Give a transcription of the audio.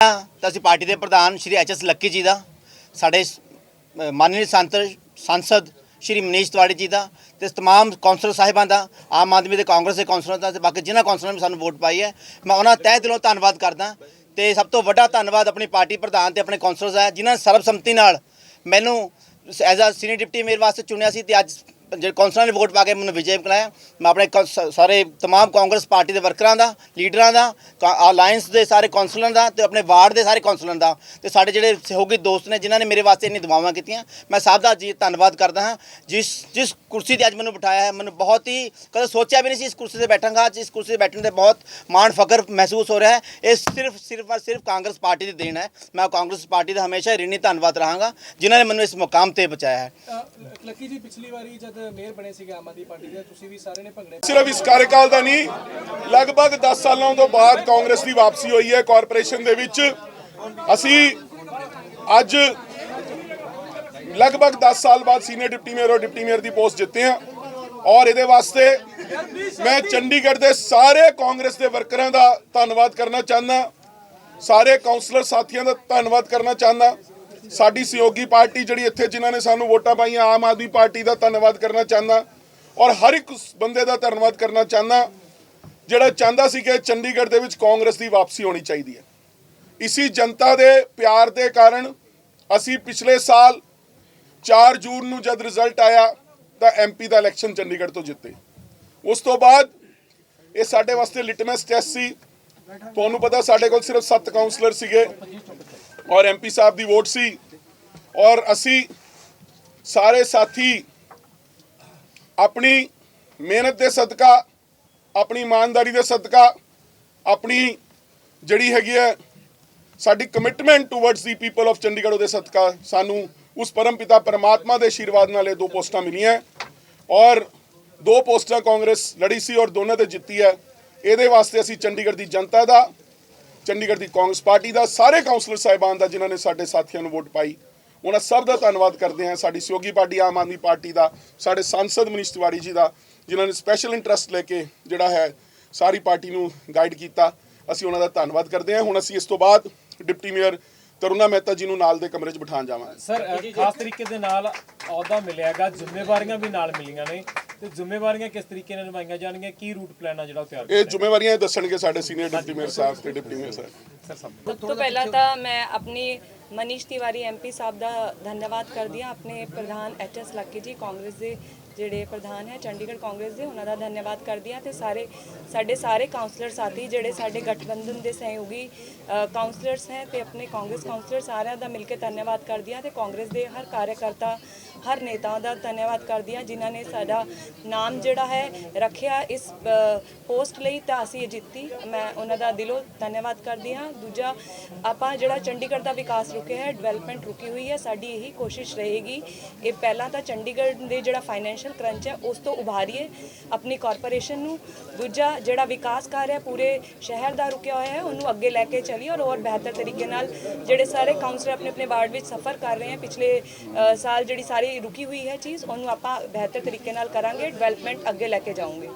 ਤਾਂ ਅਸੀਂ ਪਾਰਟੀ ਦੇ ਪ੍ਰਧਾਨ ਸ਼੍ਰੀ ਐਚ ਐਸ ਲੱਕੀ ਜੀ ਦਾ, ਸਾਡੇ ਮਾਨਨੀ ਸੰਤ, ਸੰਸਦ ਸ਼੍ਰੀ ਮਨੀਸ਼ ਤਿਵਾੜੀ ਜੀ ਦਾ ਤੇ ਤਮਾਮ ਕੌਂਸਲਰ ਸਾਹਿਬਾਂ ਦਾ, ਆਮ ਆਦਮੀ ਦੇ ਕਾਂਗਰਸ ਦੇ ਕੌਂਸਲਰਾਂ ਦਾ ਤੇ ਬਾਕੀ ਜਿਨ੍ਹਾਂ ਕੌਂਸਲਰਾਂ ਨੇ ਸਾਨੂੰ ਵੋਟ ਪਾਈ ਹੈ, ਮੈਂ ਉਹਨਾਂ ਤਹਿ ਦਿਲੋਂ ਧੰਨਵਾਦ ਕਰਦਾ। ਤੇ ਸਭ ਤੋਂ ਵੱਡਾ ਧੰਨਵਾਦ ਆਪਣੀ ਪਾਰਟੀ ਪ੍ਰਧਾਨ ਤੇ ਆਪਣੇ ਕੌਂਸਲਰਸ ਆ ਜਿਨ੍ਹਾਂ ਸਰਬਸੰਮਤੀ ਨਾਲ ਮੈਨੂੰ ਐਜ਼ ਅ ਸੀਨੀਅਰ ਡਿਪਟੀ ਮੇਰੇ ਵਾਸਤੇ ਚੁਣਿਆ ਸੀ ਤੇ ਅੱਜ ਜਿਹੜੇ ਕੌਂਸਲਰਾਂ ਨੇ ਵੋਟ ਪਾ ਕੇ ਮੈਨੂੰ ਵਿਜੇ ਬਣਾਇਆ ਮੈਂ ਆਪਣੇ ਕੌ- ਸ- ਸਾਰੇ तमाम ਕਾਂਗਰਸ ਪਾਰਟੀ ਦੇ ਵਰਕਰਾਂ ਦਾ ਲੀਡਰਾਂ ਦਾ ਅਲਾਈਅੰਸ ਦੇ ਸਾਰੇ ਕੌਂਸਲਰਾਂ ਦਾ ਤੇ ਆਪਣੇ ਵਾਰਡ ਦੇ ਸਾਰੇ ਕੌਂਸਲਰਾਂ ਦਾ ਤੇ ਸਾਡੇ ਜਿਹੜੇ ਸਹਿਯੋਗੀ ਦੋਸਤ ਨੇ ਜਿਨ੍ਹਾਂ ਨੇ ਮੇਰੇ ਵਾਸਤੇ ਇੰਨੀ ਦੁਆਵਾਂ ਕੀਤੀਆਂ ਮੈਂ ਸਭ ਦਾ ਜੀ ਧੰਨਵਾਦ ਕਰਦਾ ਹਾਂ ਜਿਸ ਜਿਸ ਕੁਰਸੀ ਤੇ ਅੱਜ ਮੈਨੂੰ ਬਿਠਾਇਆ ਹੈ ਮੈਨੂੰ ਬਹੁਤ ਹੀ ਕਦੇ ਸੋਚਿਆ ਵੀ ਨਹੀਂ ਸੀ ਇਸ ਕੁਰਸੀ ਤੇ ਬੈਠਾਂਗਾ ਅੱਜ ਇਸ ਕੁਰਸੀ ਤੇ ਬੈਠਣ ਤੇ ਬਹੁਤ ਮਾਣ ਫਖਰ ਮਹਿਸੂਸ ਹੋ ਰਿਹਾ ਹੈ ਇਹ ਸਿਰਫ ਸਿਰਫ ਔਰ ਸਿਰਫ ਕਾਂਗਰਸ ਪਾਰਟੀ ਦੀ ਦੇਣ ਹੈ ਮੈਂ ਕਾਂਗਰਸ ਪਾਰਟੀ ਦਾ ਹਮੇਸ਼ਾ ਹੀ ਰਿਣੀ ਧੰਨਵਾਦ ਰਹਾਂਗਾ ਜਿਨ੍ਹਾਂ ਨੇ ਮੈਨੂੰ ਇਸ ਮੁਕਾਮ ਤੇ ਪਹੁੰਚਾਇਆ ਹੈ ਅ, ਲੱਕੀ ਜੀ ਪਿਛਲੀ ਵਾਰੀ ਜਦ ਮੇਅਰ ਬਣੇ ਸੀਗੇ ਆਮ ਆਦਮੀ ਪਾਰਟੀ ਦੇ, ਤੁਸੀਂ ਵੀ ਸਾਰੇ ਨੇ ਭੰਗੜੇ ਸਿਰਫ ਇਸ ਕਾਰਜਕਾਲ ਦਾ ਨਹੀਂ, ਲਗਭਗ 10 ਸਾਲਾਂ ਤੋਂ ਬਾਅਦ ਕਾਂਗਰਸ ਦੀ ਵਾਪਸੀ ਹੋਈ ਹੈ ਕਾਰਪੋਰੇਸ਼ਨ ਦੇ ਵਿੱਚ। ਅਸੀਂ ਅੱਜ ਲਗਭਗ 10 ਸਾਲ ਬਾਅਦ ਸੀਨੀਅਰ ਡਿਪਟੀ ਮੇਅਰ ਔਰ ਡਿਪਟੀ ਮੇਅਰ ਦੀ ਪੋਸਟ ਜਿੱਤੇ ਆ ਔਰ ਇਹਦੇ ਵਾਸਤੇ ਮੈਂ ਚੰਡੀਗੜ੍ਹ ਦੇ ਸਾਰੇ ਕਾਂਗਰਸ ਦੇ ਵਰਕਰਾਂ ਦਾ ਧੰਨਵਾਦ ਕਰਨਾ ਚਾਹੁੰਦਾ, ਸਾਰੇ ਕਾਉਂਸਲਰ ਸਾਥੀਆਂ ਦਾ ਧੰਨਵਾਦ ਕਰਨਾ ਚਾਹੁੰਦਾ। ਸਾਡੀ ਸਹਿਯੋਗੀ ਪਾਰਟੀ ਜਿਹੜੀ ਇੱਥੇ ਜਿਨ੍ਹਾਂ ਨੇ ਸਾਨੂੰ ਵੋਟਾਂ ਪਾਈਆਂ, ਆਮ ਆਦਮੀ ਪਾਰਟੀ ਦਾ ਧੰਨਵਾਦ ਕਰਨਾ ਚਾਹੁੰਦਾ ਔਰ ਹਰ ਇੱਕ ਬੰਦੇ ਦਾ ਧੰਨਵਾਦ ਕਰਨਾ ਚਾਹੁੰਦਾ, ਜਿਹੜਾ ਚਾਹੁੰਦਾ ਸੀ ਕਿ ਚੰਡੀਗੜ੍ਹ ਦੇ ਵਿੱਚ ਕਾਂਗਰਸ ਦੀ ਵਾਪਸੀ ਹੋਣੀ ਚਾਹੀਦੀ ਹੈ। ਇਸੀ ਜਨਤਾ ਦੇ ਪਿਆਰ ਦੇ ਕਾਰਨ ਅਸੀਂ ਪਿਛਲੇ ਸਾਲ 4 ਜੂਨ ਨੂੰ ਜਦ ਰਿਜ਼ਲਟ ਆਇਆ ਤਾਂ ਐਮਪੀ ਦਾ ਇਲੈਕਸ਼ਨ ਚੰਡੀਗੜ੍ਹ ਤੋਂ ਜਿੱਤੇ। ਉਸ ਤੋਂ ਬਾਅਦ ਇਹ ਸਾਡੇ ਵਾਸਤੇ ਲਿਟਮਸ ਟੈਸਟ ਸੀ। ਤੁਹਾਨੂੰ ਪਤਾ ਸਾਡੇ ਕੋਲ ਸਿਰਫ 7 ਕਾਉਂਸਲਰ ਸੀਗੇ। ਔਰ ਐਮਪੀ ਸਾਹਿਬ ਦੀ ਵੋਟ ਸੀ। ਔਰ ਅਸੀਂ ਸਾਰੇ ਸਾਥੀ ਆਪਣੀ ਮਿਹਨਤ ਦੇ ਸਦਕਾ, ਆਪਣੀ ਇਮਾਨਦਾਰੀ ਦੇ ਸਦਕਾ, ਆਪਣੀ ਜਿਹੜੀ ਹੈਗੀ ਹੈ ਸਾਡੀ commitment towards the people of Chandigarh ਉਹਦੇ ਸਦਕਾ ਸਾਨੂੰ ਉਸ ਪਰਮ ਪਿਤਾ ਪਰਮਾਤਮਾ ਦੇ ਆਸ਼ੀਰਵਾਦ ਨਾਲ ਇਹ ਦੋ ਪੋਸਟਾਂ ਮਿਲੀਆਂ। ਔਰ ਦੋ ਪੋਸਟਾਂ ਕਾਂਗਰਸ ਲੜੀ ਸੀ ਔਰ ਦੋਨਾਂ ਤੇ ਜਿੱਤੀ ਹੈ। ਇਹਦੇ ਵਾਸਤੇ ਅਸੀਂ ਚੰਡੀਗੜ੍ਹ ਦੀ ਜਨਤਾ ਦਾ ਚੰਡੀਗੜ੍ਹ ਦੀ ਕਾਂਗਰਸ ਪਾਰਟੀ ਦਾ ਸਾਰੇ ਕਾਉਂਸਲਰ ਸਾਹਿਬਾਨ ਦਾ ਜਿਨ੍ਹਾਂ ਨੇ ਸਾਡੇ ਸਾਥੀਆਂ ਨੂੰ ਵੋਟ ਪਾਈ ਉਹਨਾਂ ਸਭ ਦਾ ਧੰਨਵਾਦ ਕਰਦੇ ਹਾਂ। ਸਾਡੀ ਸਹਿਯੋਗੀ ਪਾਰਟੀ ਆਮ ਆਦਮੀ ਪਾਰਟੀ ਦਾ ਸਾਡੇ ਸੰਸਦ ਮਨੀਸ਼ ਤਿਵਾੜੀ ਜੀ ਦਾ ਜਿਨ੍ਹਾਂ ਨੇ ਸਪੈਸ਼ਲ ਇੰਟਰਸਟ ਲੈ ਕੇ ਜਿਹੜਾ ਹੈ ਸਾਰੀ ਪਾਰਟੀ ਨੂੰ ਗਾਈਡ ਕੀਤਾ। ਅਸੀਂ ਉਹਨਾਂ ਦਾ ਧੰਨਵਾਦ ਕਰਦੇ ਹਾਂ। ਹੁਣ ਅਸੀਂ ਇਸ ਤੋਂ ਬਾਅਦ ਡਿਪਟੀ ਮੇਅਰ ਤਰੁਣਾ ਮਹਿਤਾ ਜੀ ਨੂੰ ਨਾਲ ਦੇ ਕਮਰੇ 'ਚ ਬਿਠਾਉਣ ਜਾਵਾਂਗੇ। ਸਰ ਖਾਸ ਤਰੀਕੇ ਦੇ ਨਾਲ ਅਹੁਦਾ ਮਿਲਿਆਗਾ ਜ਼ਿੰਮੇਵਾਰੀਆਂ ਵੀ ਨਾਲ ਮਿਲੀਆਂ ਨੇ। ਤੇ ਜ਼ਿੰਮੇਵਾਰੀਆਂ ਕਿਸ ਤਰੀਕੇ ਨਾਲ ਨਿਭਾਈਆਂ ਜਾਣਗੀਆਂ? ਕੀ ਰੂਟ ਪਲਾਨ ਆ ਜਿਹੜਾ ਉਹ ਤਿਆਰ ਇਹ ਜ਼ਿੰਮੇਵਾਰੀਆਂ ਇਹ ਦੱਸਣਗੇ ਸਾਡੇ ਸੀਨੀਅਰ ਡਿਪਟੀ ਮੇਅਰ ਸਾਹਿਬ ਤੇ ਡਿਪਟੀ ਮੇਅਰ ਸਾਹਿਬ। ਸਭ ਤੋਂ ਪਹਿਲਾਂ ਤਾਂ ਮੈਂ ਆਪਣੀ ਮਨੀਸ਼ ਤਿਵਾਰੀ ਐਮਪੀ ਸਾਹਿਬ ਦਾ ਧੰਨਵਾਦ ਕਰਦੀ ਹਾਂ। ਆਪਣੇ ਪ੍ਰਧਾਨ ਐਚਐਸ ਲੱਕੀ ਜੀ ਕਾਂਗਰਸ ਦੇ ਜਿਹੜੇ ਪ੍ਰਧਾਨ ਹੈ ਚੰਡੀਗੜ੍ਹ ਕਾਂਗਰਸ ਦੇ ਉਹਨਾਂ ਦਾ ਧੰਨਵਾਦ ਕਰਦੀ ਹਾਂ। ਤੇ ਸਾਰੇ ਸਾਡੇ ਸਾਰੇ ਕਾਉਂਸਲਰ ਸਾਥੀ ਜਿਹੜੇ ਸਾਡੇ ਗਠਬੰਧਨ ਦੇ ਸਹਿਯੋਗੀ ਕਾਉਂਸਲਰਸ ਹੈ ਤੇ ਆਪਣੇ ਕਾਂਗਰਸ ਕਾਉਂਸਲਰ ਸਾਰਿਆਂ ਦਾ ਮਿਲ ਕੇ ਧੰਨਵਾਦ ਕਰਦੀ ਹਾਂ। ਤੇ ਕਾਂਗਰਸ ਦੇ ਹਰ ਕਾਰਜਕਰਤਾ ਹਰ ਨੇਤਾ ਦਾ ਧੰਨਵਾਦ ਕਰਦੀ ਹਾਂ, ਜਿਨ੍ਹਾਂ ਨੇ ਸਾਡਾ ਨਾਮ ਜਿਹੜਾ ਹੈ ਰੱਖਿਆ ਇਸ ਪੋਸਟ ਲਈ, ਤਾਂ ਅਸੀਂ ਇਹ ਜਿੱਤੀ। ਮੈਂ ਉਹਨਾਂ ਦਾ ਦਿਲੋਂ ਧੰਨਵਾਦ ਕਰਦੀ ਹਾਂ। ਦੂਜਾ, ਆਪਾਂ ਜਿਹੜਾ ਚੰਡੀਗੜ੍ਹ ਦਾ ਵਿਕਾਸ ਰੁਕਿਆ ਹੈ ਡਿਵੈਲਪਮੈਂਟ ਰੁਕੀ ਹੋਈ ਹੈ, ਸਾਡੀ ਇਹੀ ਕੋਸ਼ਿਸ਼ ਰਹੇਗੀ ਇਹ ਪਹਿਲਾਂ ਤਾਂ ਚੰਡੀਗੜ੍ਹ ਦੇ ਜਿਹੜਾ ਫਾਈਨੈਂਸ਼ੀਅਲ ਕਰੰਚ ਹੈ, ਉਸ ਤੋਂ ਉਭਾਰੀਏ ਆਪਣੀ ਕਾਰਪੋਰੇਸ਼ਨ ਨੂੰ। ਦੂਜਾ, ਜਿਹੜਾ ਵਿਕਾਸ ਕਾਰਜ ਹੈ, ਪੂਰੇ ਸ਼ਹਿਰ ਦਾ ਰੁਕਿਆ ਹੋਇਆ ਹੈ, ਉਹਨੂੰ ਅੱਗੇ ਲੈ ਕੇ ਚੱਲੀਏ ਔਰ ਹੋਰ ਬਿਹਤਰ ਤਰੀਕੇ ਨਾਲ ਜਿਹੜੇ ਸਾਰੇ ਕਾਉਂਸਲਰ ਆਪਣੇ ਆਪਣੇ ਵਾਰਡ ਵਿੱਚ ਸਫਰ ਕਰ ਰਹੇ ਹੈ, ਪਿਛਲੇ ਸਾਲ ਜਿਹੜੀ ਸਾਰੀ ਰੁਕੀ ਹੋਈ ਹੈ ਚੀਜ਼, ਉਹਨੂੰ ਆਪਾਂ ਬਿਹਤਰ ਤਰੀਕੇ ਨਾਲ ਕਰਾਂਗੇ ਡਿਵੈਲਪਮੈਂਟ ਅੱਗੇ ਲੈ ਕੇ ਜਾਵਾਂਗੇ